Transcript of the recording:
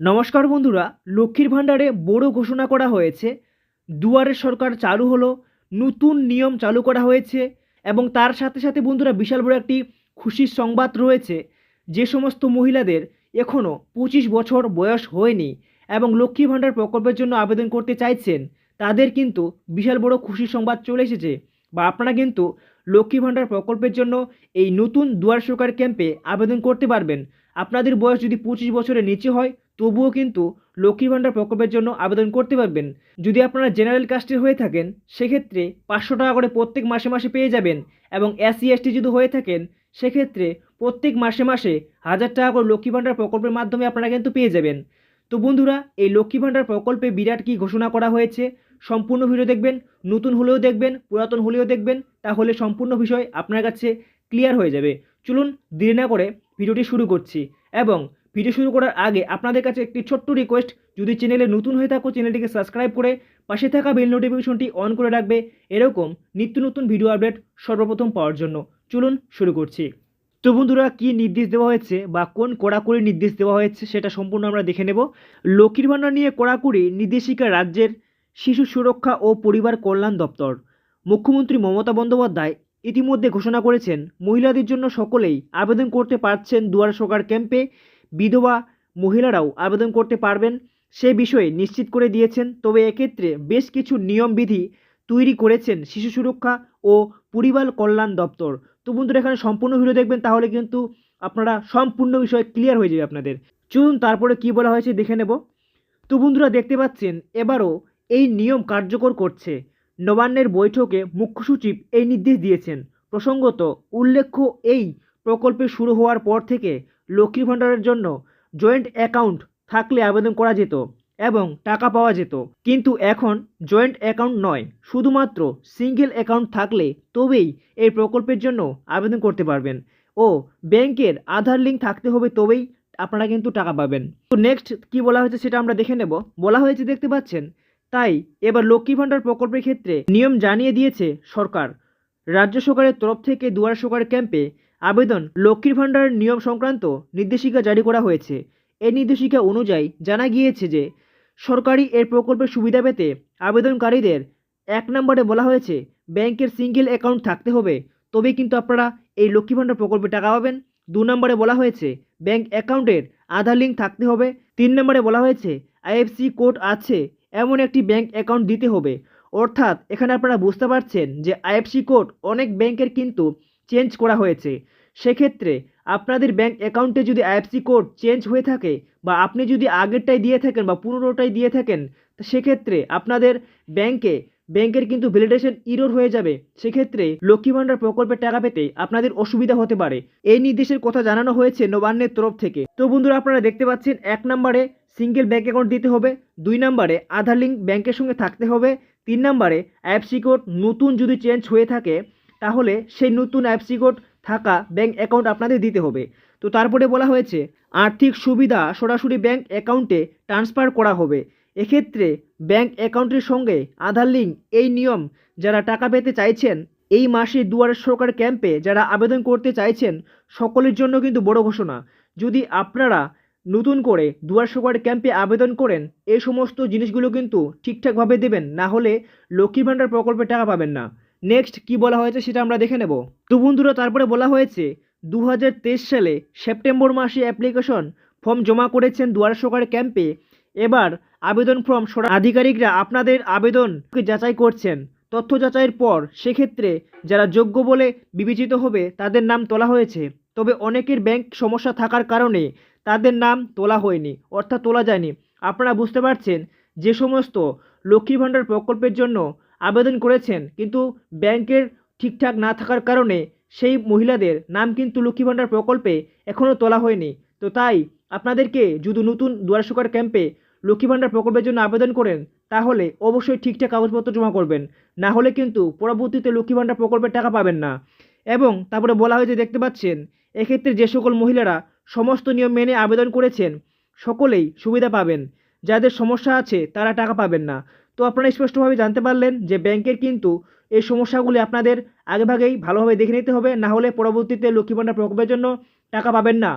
নমস্কার বন্ধুরা, লক্ষ্মীর ভাণ্ডারে বড় ঘোষণা করা হয়েছে। দুয়ারে সরকার চালু হলো, নতুন নিয়ম চালু করা হয়েছে এবং তার সাথে সাথে বন্ধুরা বিশাল বড় একটি খুশির সংবাদ রয়েছে। যে সমস্ত মহিলাদের এখনও পঁচিশ বছর বয়স হয়নি এবং লক্ষ্মী ভাণ্ডার প্রকল্পের জন্য আবেদন করতে চাইছেন, তাদের কিন্তু বিশাল বড় খুশির সংবাদ চলে এসেছে বা আপনারা কিন্তু লক্ষ্মী ভাণ্ডার প্রকল্পের জন্য এই নতুন দুয়ার সরকার ক্যাম্পে আবেদন করতে পারবেন। আপনাদের বয়স যদি পঁচিশ বছরের নিচে হয় তবুও কিন্তু লক্ষ্মী ভাণ্ডার প্রকল্পের জন্য আবেদন করতে পারবেন। যদি আপনারা জেনারেল কাস্টের হয়ে থাকেন, সেক্ষেত্রে পাঁচশো টাকা করে প্রত্যেক মাসে মাসে পেয়ে যাবেন এবং এসসি এসটি যদি হয়ে থাকেন, সেক্ষেত্রে প্রত্যেক মাসে মাসে হাজার টাকা করে লক্ষ্মী ভাণ্ডার প্রকল্পের মাধ্যমে আপনারা কিন্তু পেয়ে যাবেন। তো বন্ধুরা, এই লক্ষ্মী ভাণ্ডার প্রকল্পে বিরাট কি ঘোষণা করা হয়েছে, সম্পূর্ণ ভিডিও দেখবেন, নতুন হলেও দেখবেন, পুরাতন হলেও দেখবেন, তাহলে সম্পূর্ণ বিষয় আপনার কাছে ক্লিয়ার হয়ে যাবে। চলুন দেরি না করে ভিডিওটি শুরু করছি এবং ভিডিও শুরু করার আগে আপনাদের কাছে একটি ছোট্ট রিকোয়েস্ট যদি চ্যানেলে নতুন হয়ে থাকো চ্যানেলটিকে সাবস্ক্রাইব করে পাশে থাকা বেল নোটিফিকেশনটি অন করে রাখবে। এরকম নিত্য নতুন ভিডিও আপডেট সর্বপ্রথম পাওয়ার জন্য। চলুন শুরু করছি। তো বন্ধুরা, কী নির্দেশ দেওয়া হয়েছে বা কোন কড়াকড়ি নির্দেশ দেওয়া হয়েছে সেটা সম্পূর্ণ আমরা দেখে নেব। লক্ষ্মীর ভাণ্ডার নিয়ে কড়াকড়ি নির্দেশিকা রাজ্যের শিশু সুরক্ষা ও পরিবার কল্যাণ দপ্তর। মুখ্যমন্ত্রী মমতা বন্দ্যোপাধ্যায় ইতিমধ্যে ঘোষণা করেছেন, মহিলাদের জন্য সকলেই আবেদন করতে পারছেন দুয়ার সরকার ক্যাম্পে। বিধবা মহিলারাও আবেদন করতে পারবেন। সে বিষয়ে নিশ্চিত করে দিয়েছেন, তবে এক্ষেত্রে বেশ কিছু নিয়মবিধি তৈরি করেছেন শিশু সুরক্ষা ও পরিবার কল্যাণ দপ্তর। তো বন্ধুরা, এখানে সম্পূর্ণ ভিডিও দেখবেন, তাহলে কিন্তু আপনারা সম্পূর্ণ বিষয় ক্লিয়ার হয়ে যাবে আপনাদের। চলুন তারপরে কি বলা হয়েছে দেখে নেব। তো বন্ধুরা, দেখতে পাচ্ছেন, এবারও এই নিয়ম কার্যকর করছে। নবান্নের বৈঠকে মুখ্য সচিব এই নির্দেশ দিয়েছেন। প্রসঙ্গত, উল্লেখ্য এই প্রকল্পে শুরু হওয়ার পর থেকে লক্ষ্মী ভাণ্ডারের জন্য জয়েন্ট অ্যাকাউন্ট থাকলে আবেদন করা যেত এবং টাকা পাওয়া যেত। কিন্তু এখন জয়েন্ট অ্যাকাউন্ট নয়, শুধুমাত্র সিঙ্গেল অ্যাকাউন্ট থাকলে তবেই এই প্রকল্পের জন্য আবেদন করতে পারবেন ও ব্যাংকের আধার লিঙ্ক থাকতে হবে তবেই আপনারা কিন্তু টাকা পাবেন। তো নেক্সট কি বলা হয়েছে সেটা আমরা দেখে নেব। বলা হয়েছে, দেখতে পাচ্ছেন? তাই এবার লক্ষ্মী ভাণ্ডার প্রকল্পের ক্ষেত্রে নিয়ম জানিয়ে দিয়েছে সরকার। রাজ্য সরকারের তরফ থেকে দুয়ার সরকার ক্যাম্পে আবেদন লক্ষ্মীর ভাণ্ডারের নিয়ম সংক্রান্ত নির্দেশিকা জারি করা হয়েছে। এই নির্দেশিকা অনুযায়ী জানা গিয়েছে যে, সরকারি এর প্রকল্পের সুবিধা পেতে আবেদনকারীদের এক নম্বরে বলা হয়েছে, ব্যাংকের সিঙ্গেল অ্যাকাউন্ট থাকতে হবে। তবেই কিন্তু আপনারা এই লক্ষ্মী ভাণ্ডার প্রকল্পে টাকা পাবেন। দু নম্বরে বলা হয়েছে, ব্যাংক অ্যাকাউন্টের আধার লিঙ্ক থাকতে হবে। তিন নম্বরে বলা হয়েছে, আইএফসি কোড আছে, এমন একটি ব্যাংক অ্যাকাউন্ট দিতে হবে। অর্থাৎ এখানে আপনারা বুঝতে পারছেন যে আইএফসি কোড অনেক ব্যাংকের কিন্তু চেঞ্জ করা হয়েছে। সেক্ষেত্রে আপনাদের ব্যাঙ্ক অ্যাকাউন্টে যদি আইএফসি কোড চেঞ্জ হয়ে থাকে বা আপনি যদি আগেরটাই দিয়ে থাকেন বা পুনরোটাই দিয়ে থাকেন সেক্ষেত্রে আপনাদের ব্যাংকে ব্যাংকের কিন্তু ভ্যালিডেশন ইরোর হয়ে যাবে। সেক্ষেত্রে লক্ষ্মী ভাণ্ডার প্রকল্পের টাকা পেতে আপনাদের অসুবিধা হতে পারে। এই নির্দেশের কথা জানানো হয়েছে নবান্নের তরফ থেকে। তো বন্ধুরা, আপনারা দেখতে পাচ্ছেন এক নম্বরে সিঙ্গেল ব্যাঙ্ক অ্যাকাউন্ট দিতে হবে, দুই নম্বরে আধার লিঙ্ক ব্যাংকের সঙ্গে থাকতে হবে, তিন নম্বরে আইএফসি কোড নতুন যদি চেঞ্জ হয়ে থাকে তাহলে সেই নতুন আইএফসি কোড থাকা ব্যাঙ্ক অ্যাকাউন্ট আপনাদের দিতে হবে। তো তারপরে বলা হয়েছে, আর্থিক সুবিধা সরাসরি ব্যাঙ্ক অ্যাকাউন্টে ট্রান্সফার করা হবে। এক্ষেত্রে ব্যাঙ্ক অ্যাকাউন্টের সঙ্গে আধার লিঙ্ক, এই নিয়ম যারা টাকা পেতে চাইছেন, এই মাসে দুয়ারে সরকার ক্যাম্পে যারা আবেদন করতে চাইছেন, সকলের জন্য কিন্তু বড় ঘোষণা। যদি আপনারা নতুন করে দুয়ার সরকার ক্যাম্পে আবেদন করেন, এই সমস্ত জিনিসগুলো কিন্তু ঠিকঠাকভাবে দেবেন, না হলে লক্ষ্মী ভাণ্ডার প্রকল্পে টাকা পাবেন না। নেক্সট কি বলা হয়েছে সেটা আমরা দেখে নেব। তো বন্ধুরা, তারপরে বলা হয়েছে দু হাজার তেইশ সালে সেপ্টেম্বর মাসে অ্যাপ্লিকেশন ফর্ম জমা করেছেন দুয়ার সরকার ক্যাম্পে এবার আবেদন ফর্ম সরা আধিকারিকরা আপনাদের আবেদনকে যাচাই করছেন। তথ্য যাচাইয়ের পর সেক্ষেত্রে যারা যোগ্য বলে বিবেচিত হবে, তাদের নাম তোলা হয়েছে। তবে অনেকের ব্যাংক সমস্যা থাকার কারণে তাদের নাম তোলা হয়নি, অর্থাৎ তোলা যায়নি। আপনারা বুঝতে পারছেন যে সমস্ত লক্ষ্মী ভাণ্ডার প্রকল্পের জন্য আবেদন করেছেন, কিন্তু ব্যাংকের ঠিকঠাক না থাকার কারণে সেই মহিলাদের নাম কিন্তু লক্ষ্মী ভাণ্ডার প্রকল্পে এখনও তোলা হয়নি। তো তাই আপনাদেরকে যদি নতুন দুয়ার সরকার ক্যাম্পে লক্ষ্মী ভাণ্ডার প্রকল্পের জন্য আবেদন করেন, তাহলে অবশ্যই ঠিকঠাক কাগজপত্র জমা করবেন। না হলে কিন্তু পরবর্তীতে লক্ষ্মী ভাণ্ডার প্রকল্পের টাকা পাবেন না। এবং তারপরে বলা হয়েছে দেখতে পাচ্ছেন, এক্ষেত্রে যে সকল মহিলারা সমস্ত নিয়ম মেনে আবেদন করেছেন, সকলেই সুবিধা পাবেন। যাদের সমস্যা আছে তারা টাকা পাবেন না। তো আপনারা স্পষ্টভাবে জানতে পারলেন যে ব্যাংকের কিন্তু এই সমস্যাগুলি আপনাদের আগেভাগেই ভালোভাবে দেখে নিতে হবে, না হলে পরবর্তীতে লক্ষ্মী ভাণ্ডার প্রকল্পের জন্য টাকা পাবেন না।